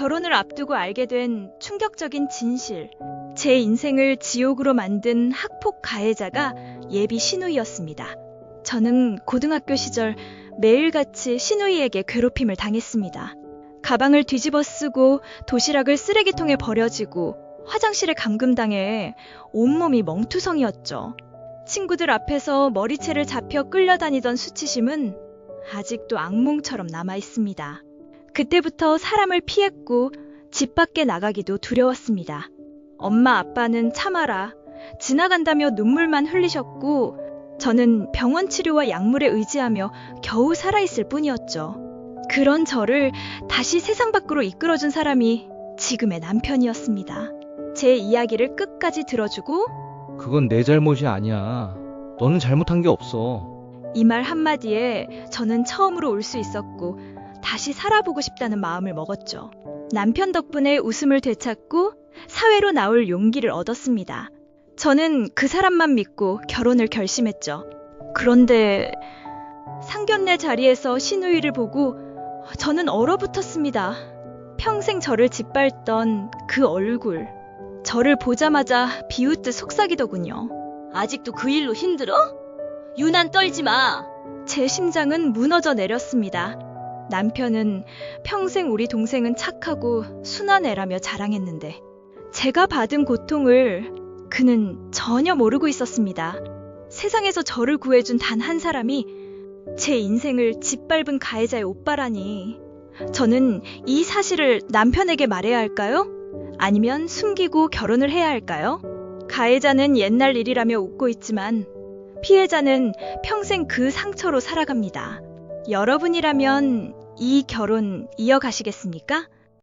결혼을 앞두고 알게 된 충격적인 진실. 제 인생을 지옥으로 만든 학폭 가해자가 예비 신우이였습니다. 저는 고등학교 시절 매일같이 신우이에게 괴롭힘을 당했습니다. 가방을 뒤집어 쓰고 도시락을 쓰레기통에 버려지고 화장실에 감금당해 온몸이 멍투성이었죠. 친구들 앞에서 머리채를 잡혀 끌려다니던 수치심은 아직도 악몽처럼 남아 있습니다. 그때부터 사람을 피했고 집 밖에 나가기도 두려웠습니다. 엄마 아빠는 참아라. 지나간다며 눈물만 흘리셨고 저는 병원 치료와 약물에 의지하며 겨우 살아있을 뿐이었죠. 그런 저를 다시 세상 밖으로 이끌어준 사람이 지금의 남편이었습니다. 제 이야기를 끝까지 들어주고 그건 내 잘못이 아니야. 너는 잘못한 게 없어. 이 말 한마디에 저는 처음으로 울 수 있었고 다시 살아보고 싶다는 마음을 먹었죠. 남편 덕분에 웃음을 되찾고 사회로 나올 용기를 얻었습니다. 저는 그 사람만 믿고 결혼을 결심했죠. 그런데 상견례 자리에서 신우이를 보고 저는 얼어붙었습니다. 평생 저를 짓밟던 그 얼굴. 저를 보자마자 비웃듯 속삭이더군요. 아직도 그 일로 힘들어? 유난 떨지 마. 제 심장은 무너져 내렸습니다. 남편은 평생 우리 동생은 착하고 순한 애라며 자랑했는데 제가 받은 고통을 그는 전혀 모르고 있었습니다. 세상에서 저를 구해준 단 한 사람이 제 인생을 짓밟은 가해자의 오빠라니 저는 이 사실을 남편에게 말해야 할까요? 아니면 숨기고 결혼을 해야 할까요? 가해자는 옛날 일이라며 웃고 있지만 피해자는 평생 그 상처로 살아갑니다. 여러분이라면 이 결혼 이어가시겠습니까?